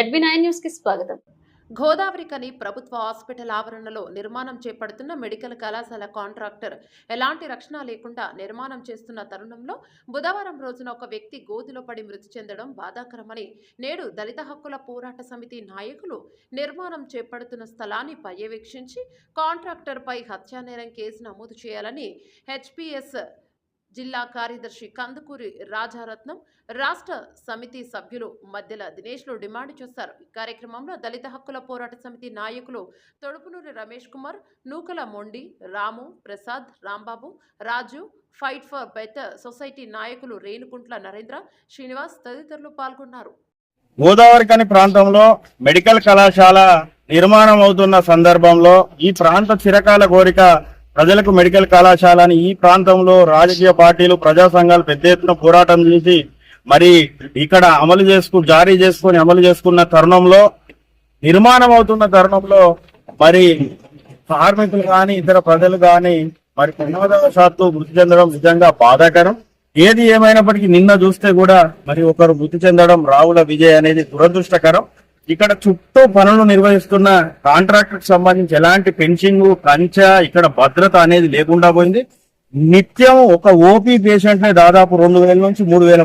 Nine న్యూస్కి స్వాగతం. గోదావరికని ప్రభుత్వ హాస్పిటల్ ఆవరణలో నిర్మాణం చేపడుతున్న మెడికల్ కళాశాల కాంట్రాక్టర్ ఎలాంటి రక్షణ లేకుండా నిర్మాణం చేస్తున్న తరుణంలో బుధవారం రోజున ఒక వ్యక్తి గోతిలో పడి మృతి చెందడం బాధాకరమని నేడు దళిత హక్కుల పోరాట సమితి నాయకులు నిర్మాణం చేపడుతున్న స్థలాన్ని పర్యవేక్షించి కాంట్రాక్టర్పై హత్యానేరం కేసు నమోదు చేయాలని హెచ్పిఎస్ జిల్లా కార్యదర్శి కందుకూరి రాజారత్నం రాష్ట్ర సమితి సభ్యులు మధ్యల దినేష్లు డిమాండ్ చేశారు. ఈ కార్యక్రమంలో దళిత హక్కుల పోరాట సమితి నాయకులు Thodupunuri Ramesh Kumar Nukala Mondi Ramu Prasad Rambabu Raju fight for better society నాయకులు రేణుకుంట్ల నరేంద్ర శ్రీనివాస్ తదితరులు పాల్గొన్నారు. గోదావరికని ప్రాంతంలో మెడికల్ కళాశాల నిర్మాణం అవుతున్న సందర్భంలో ఈ ప్రాంత చిరకాల కోరిక ప్రజలకు మెడికల్ కళాశాలని ఈ ప్రాంతంలో రాజకీయ పార్టీలు ప్రజా సంఘాలు పెద్ద ఎత్తున పోరాటం చేసి మరి ఇక్కడ అమలు చేసుకు జారీ చేసుకుని అమలు చేసుకున్న తరుణంలో నిర్మాణం అవుతున్న తరుణంలో మరి కార్మికులు కానీ ఇతర ప్రజలు కానీ మరి ప్రమాదవశాత్తు మృతి చెందడం నిజంగా బాధాకరం. ఏది ఏమైనప్పటికీ నిన్న చూస్తే కూడా మరి ఒకరు మృతి చెందడం రావుల విజయ్ అనేది దురదృష్టకరం. ఇక్కడ చుట్టూ పనులు నిర్వహిస్తున్న కాంట్రాక్టర్ సంబంధించి ఎలాంటి పెన్షింగ్ కంచ ఇక్కడ భద్రత అనేది లేకుండా పోయింది. నిత్యం ఒక ఓపీ పేషెంట్ నే దాదాపు రెండు వేల నుంచి మూడు వేల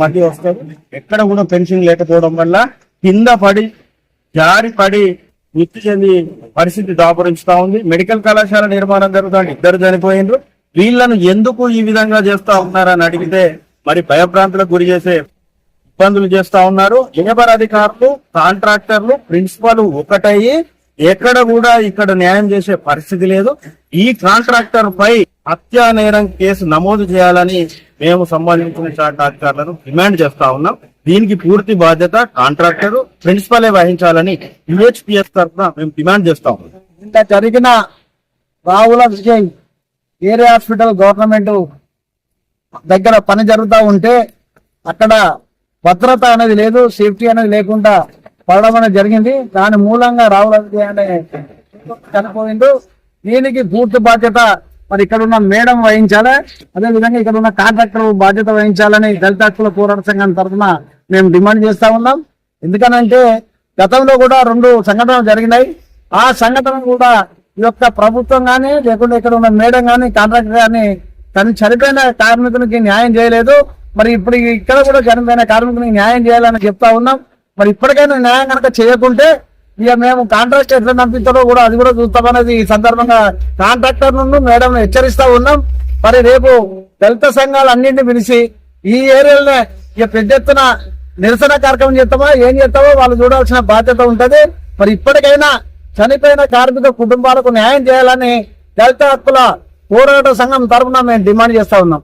మంది వస్తారు. ఎక్కడ కూడా పెన్షన్ లేకపోవడం వల్ల కింద పడి జారి పడి మృతి చెంది పరిస్థితి దాపురించుతా ఉంది. మెడికల్ కళాశాల నిర్మాణం జరుగుతుంది. ఇద్దరు చనిపోయిండ్రు వీళ్ళను ఎందుకు ఈ విధంగా చేస్తా ఉన్నారని అడిగితే మరి భయభ్రాంతులకు గురి చేసే ఇబ్బందులు చేస్తా ఉన్నారు. లేబర్ అధికారులు కాంట్రాక్టర్లు ప్రిన్సిపల్ ఒకటయ్యి. ఎక్కడ కూడా ఇక్కడ న్యాయం చేసే పరిస్థితి లేదు. ఈ కాంట్రాక్టర్ పై హత్యా నేరం కేసు నమోదు చేయాలని మేము సంబంధించిన శాఖ అధికారులను డిమాండ్ చేస్తా ఉన్నాం. దీనికి పూర్తి బాధ్యత కాంట్రాక్టర్ ప్రిన్సిపలే వహించాలని యుహెచ్పిఎస్ తరఫున మేము డిమాండ్ చేస్తా ఉన్నాం. ఇంత జరిగిన Ravula Vijay area hospital government దగ్గర పని జరుగుతూ ఉంటే అక్కడ భద్రత అనేది లేదు సేఫ్టీ అనేది లేకుండా పడడం అనేది జరిగింది. దాని మూలంగా రావుల అనే చనిపోయిండు. దీనికి పూర్తి బాధ్యత మరి ఇక్కడ ఉన్న మేడం వహించాలి. అదే విధంగా ఇక్కడ ఉన్న కాంట్రాక్టర్ బాధ్యత వహించాలని దళిత హక్కుల పోరాట సంఘం తరఫున మేము డిమాండ్ చేస్తా ఉన్నాం. ఎందుకనంటే గతంలో కూడా రెండు సంఘటనలు జరిగినాయి. ఆ సంఘటన కూడా ఈ యొక్క ప్రభుత్వం కానీ లేకుంటే ఇక్కడ ఉన్న మేడం కానీ కాంట్రాక్టర్ కానీ తను చనిపోయిన కార్మికునికి న్యాయం చేయలేదు. మరి ఇప్పుడు ఇక్కడ కూడా చనిపోయిన కార్మికులకు న్యాయం చేయాలని చెప్తా ఉన్నాం. మరి ఇప్పటికైనా న్యాయం కనుక చేయకుంటే ఇక మేము కాంట్రాక్ట్ ఎట్లా నంపిస్తారో కూడా అది కూడా చూస్తామనేది ఈ సందర్భంగా కాంట్రాక్టర్ నుండి మేడం హెచ్చరిస్తా ఉన్నాం. మరి రేపు దళిత సంఘాలు అన్నింటినీ పిలిచి ఈ ఏరియాలోనే ఇక పెద్ద ఎత్తున నిరసన కార్యక్రమం చేస్తామో? ఏం చేస్తామో వాళ్ళు చూడాల్సిన బాధ్యత ఉంటది. మరి ఇప్పటికైనా చనిపోయిన కార్మిక కుటుంబాలకు న్యాయం చేయాలని దళిత హక్కుల పోరాట సంఘం తరఫున మేము డిమాండ్ చేస్తా ఉన్నాం.